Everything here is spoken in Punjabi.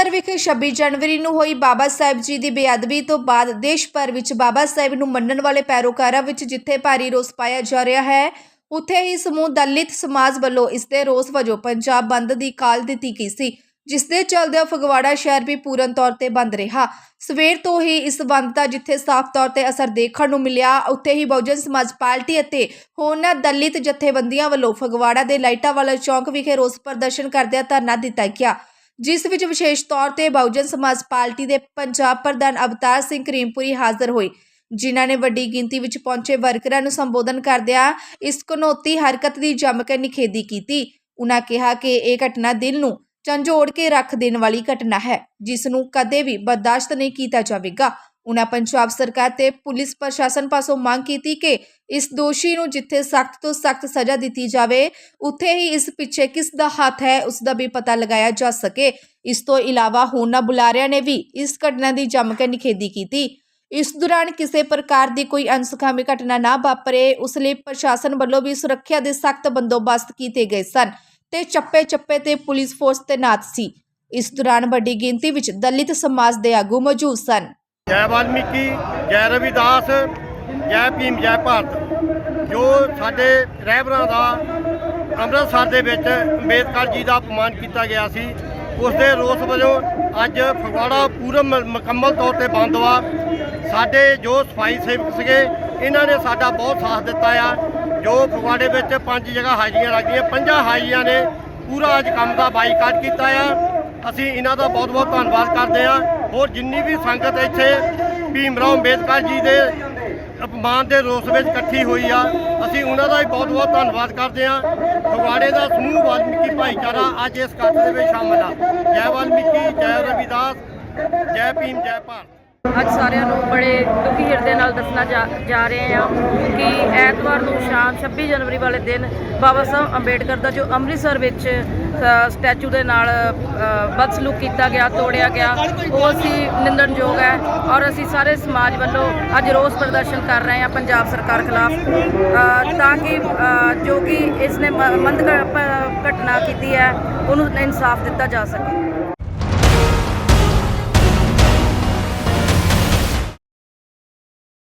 26 ਜਨਵਰੀ ਨੂੰ ਹੋਈ ਬਾਬਾ ਸਾਹਿਬ ਜੀ ਦੀ ਬੇਅਦਬੀ ਤੋਂ ਬਾਅਦ ਦੇਸ਼ ਭਰ ਵਿੱਚ ਬਾਬਾ ਸਾਹਿਬ ਨੂੰ ਮੰਨਣ ਵਾਲੇ ਪੈਰੋਕਾਰਾਂ ਵਿੱਚ ਜਿੱਥੇ ਭਾਰੀ ਰੋਸ ਪਾਇਆ ਜਾ ਰਿਹਾ ਹੈ, ਉੱਥੇ ਹੀ ਸਮੂਹ ਦਲਿਤ ਸਮਾਜ ਵੱਲੋਂ ਇਸ ਦੇ ਰੋਸ ਵਜੋਂ ਪੰਜਾਬ ਬੰਦ ਦੀ ਕਾਲ ਦਿੱਤੀ ਗਈ ਸੀ, ਜਿਸ ਦੇ ਚੱਲਦਿਆਂ ਫਗਵਾੜਾ ਸ਼ਹਿਰ ਵੀ ਪੂਰਨ ਤੌਰ ਤੇ ਬੰਦ ਰਿਹਾ। ਸਵੇਰ ਤੋਂ ਹੀ ਇਸ ਬੰਦ ਦਾ ਜਿੱਥੇ ਸਾਫ਼ ਤੌਰ ਤੇ ਅਸਰ ਦੇਖਣ ਨੂੰ ਮਿਲਿਆ, ਉੱਥੇ ਹੀ ਬਹੁਜਨ ਸਮਾਜ ਪਾਰਟੀ ਅਤੇ ਹੋਰਨਾਂ ਦਲਿਤ ਜਥੇਬੰਦੀਆਂ ਵੱਲੋਂ ਫਗਵਾੜਾ ਦੇ ਲਾਈਟਾਂ ਵਾਲਾ ਚੌਂਕ ਵਿਖੇ ਰੋਸ ਪ੍ਰਦਰਸ਼ਨ ਕਰਦਿਆਂ ਧਰਨਾ ਦਿੱਤਾ ਗਿਆ। ਜਿਸ ਵਿੱਚ ਵਿਸ਼ੇਸ਼ ਤੌਰ ਤੇ ਬਹੁਜਨ ਸਮਾਜ ਪਾਰਟੀ ਦੇ ਪੰਜਾਬ ਪ੍ਰਧਾਨ ਅਵਤਾਰ ਸਿੰਘ ਕਰੀਮਪੁਰੀ ਹਾਜ਼ਰ ਹੋਏ, ਜਿਨ੍ਹਾਂ ਨੇ ਵੱਡੀ ਗਿਣਤੀ ਵਿੱਚ ਪਹੁੰਚੇ ਵਰਕਰਾਂ ਨੂੰ ਸੰਬੋਧਨ ਕਰਦਿਆਂ ਇਸ ਘਨੌਤੀ ਹਰਕਤ ਦੀ ਜੰਮ ਕੇ ਨਿਖੇਧੀ ਕੀਤੀ। ਉਨ੍ਹਾਂ ਕਿਹਾ ਕਿ ਇਹ ਘਟਨਾ ਦਿਲ ਨੂੰ ਝੰਜੋੜ ਕੇ ਰੱਖ ਦੇਣ ਵਾਲੀ ਘਟਨਾ ਹੈ, ਜਿਸ ਨੂੰ ਕਦੇ ਵੀ ਬਰਦਾਸ਼ਤ ਨਹੀਂ ਕੀਤਾ ਜਾਵੇਗਾ। ਉਹਨਾਂ ਪੰਜਾਬ ਸਰਕਾਰ ਤੇ ਪੁਲਿਸ ਪ੍ਰਸ਼ਾਸਨ ਪਾਸੋਂ ਮੰਗ ਕੀਤੀ ਕਿ ਇਸ ਦੋਸ਼ੀ ਨੂੰ ਜਿੱਥੇ ਸਖਤ ਤੋਂ ਸਖਤ ਸਜ਼ਾ ਦਿੱਤੀ ਜਾਵੇ, ਉੱਥੇ ਹੀ ਇਸ ਪਿੱਛੇ ਕਿਸ ਦਾ ਹੱਥ ਹੈ, ਉਸ ਦਾ ਵੀ ਪਤਾ ਲਗਾਇਆ ਜਾ ਸਕੇ। ਇਸ ਤੋਂ ਇਲਾਵਾ ਹੋਰਨਾਂ ਬੁਲਾਰਿਆਂ ਨੇ ਵੀ ਇਸ ਘਟਨਾ ਦੀ ਜੰਮ ਕੇ ਨਿਖੇਧੀ ਕੀਤੀ। ਇਸ ਦੌਰਾਨ ਕਿਸੇ ਪ੍ਰਕਾਰ ਦੀ ਕੋਈ ਅਨਸੁਖਾਵੀ ਘਟਨਾ ਨਾ ਵਾਪਰੇ, ਉਸ ਲਈ ਪ੍ਰਸ਼ਾਸਨ ਵੱਲੋਂ ਵੀ ਸੁਰੱਖਿਆ ਦੇ ਸਖਤ ਬੰਦੋਬਸਤ ਕੀਤੇ ਗਏ ਸਨ ਤੇ ਚੱਪੇ-ਚੱਪੇ ਤੇ ਪੁਲਿਸ ਫੋਰਸ ਤੈਨਾਤ ਸੀ। ਇਸ ਦੌਰਾਨ ਵੱਡੀ ਗਿਣਤੀ ਵਿੱਚ ਦਲਿਤ ਸਮਾਜ ਦੇ ਆਗੂ ਮੌਜੂਦ ਸਨ। ਜੈ ਵਾਲਮੀਕੀ, ਜੈ ਰਵਿਦਾਸ, ਜੈ ਭੀਮ, ਜੈ ਭਾਰਤ। ਜੋ ਸਾਡੇ ਰਹਿਬਰਾਂ ਦਾ ਅੰਮ੍ਰਿਤਸਰ ਦੇ ਵਿੱਚ ਅੰਬੇਦਕਰ ਜੀ ਦਾ ਅਪਮਾਨ ਕੀਤਾ ਗਿਆ ਸੀ ਉਸ ਦੇ ਰੋਸ ਵਜੋਂ ਅੱਜ ਫਗਵਾੜਾ ਪੂਰਾ ਮੁਕੰਮਲ ਤੌਰ ਤੇ ਬੰਦ ਵਾ ਸਾਡੇ ਜੋ ਸਫ਼ਾਈ ਸੇਵਕ ਸੀਗੇ, ਇਹਨਾਂ ਨੇ ਸਾਡਾ ਬਹੁਤ ਸਾਥ ਦਿੱਤਾ ਆ। ਜੋ ਫਗਵਾੜੇ ਵਿੱਚ ਪੰਜ ਜਗ੍ਹਾ ਹਾਜ਼ਰੀਆਂ ਲੱਗਦੀਆਂ ਪੰਜਾਂ ਹਾਜ਼ਰੀਆਂ ਨੇ ਪੂਰਾ ਅੱਜ ਕੰਮ ਦਾ ਬਾਈਕਾਟ ਕੀਤਾ ਆ। ਅਸੀਂ ਇਹਨਾਂ ਦਾ ਬਹੁਤ ਬਹੁਤ ਧੰਨਵਾਦ ਕਰਦੇ ਆ। ਹੋਰ ਜਿੰਨੀ ਵੀ ਸੰਗਤ ਇੱਥੇ ਭੀਮ ਰਾਓ ਅੰਬੇਦਕਰ ਜੀ ਦੇ ਅਪਮਾਨ ਦੇ ਰੋਸ ਵਿੱਚ ਇਕੱਠੀ ਹੋਈ ਆ, ਅਸੀਂ ਉਹਨਾਂ ਦਾ ਵੀ ਬਹੁਤ ਬਹੁਤ ਧੰਨਵਾਦ ਕਰਦੇ ਆ ਫਗਵਾੜੇ ਦਾ ਸਮੂਹ ਵਾਲਮੀਕੀ ਭਾਈਚਾਰਾ ਅੱਜ ਇਸ ਇਕੱਠ ਦੇ ਵਿੱਚ ਸ਼ਾਮਲ ਆ। ਜੈ ਵਾਲਮੀਕੀ, ਜੈ ਰਵਿਦਾਸ, ਜੈ ਭੀਮ, ਜੈ ਭਾਰਤ। ਅੱਜ ਸਾਰਿਆਂ ਨੂੰ ਬੜੇ ਦੁਖੀ ਹਿਰਦੇ ਨਾਲ ਦੱਸਣਾ ਜਾ ਜਾ ਰਹੇ ਹਾਂ ਕਿ ਐਤਵਾਰ ਨੂੰ ਸ਼ਾਮ 26 ਜਨਵਰੀ ਵਾਲੇ ਦਿਨ ਬਾਬਾ ਸਾਹਿਬ ਅੰਬੇਡਕਰ ਦਾ ਜੋ ਅੰਮ੍ਰਿਤਸਰ ਵਿੱਚ ਸਟੈਚੂ ਦੇ ਨਾਲ ਅ, ਬਦਸਲੂਕ ਕੀਤਾ ਗਿਆ ਤੋੜਿਆ ਗਿਆ। ਉਹ ਅਸੀਂ ਨਿੰਦਣਯੋਗ ਹੈ ਔਰ ਅਸੀਂ ਸਾਰੇ ਸਮਾਜ ਵੱਲੋਂ ਅੱਜ ਰੋਸ ਪ੍ਰਦਰਸ਼ਨ ਕਰ ਰਹੇ ਹਾਂ ਪੰਜਾਬ ਸਰਕਾਰ ਖਿਲਾਫ। ਤਾਂ ਕਿ ਜੋ ਕਿ ਇਸ ਨੇ ਮੰਦ ਘਟਨਾ ਕੀਤੀ ਹੈ ਉਹਨੂੰ ਇਨਸਾਫ ਦਿੱਤਾ ਜਾ ਸਕੇ।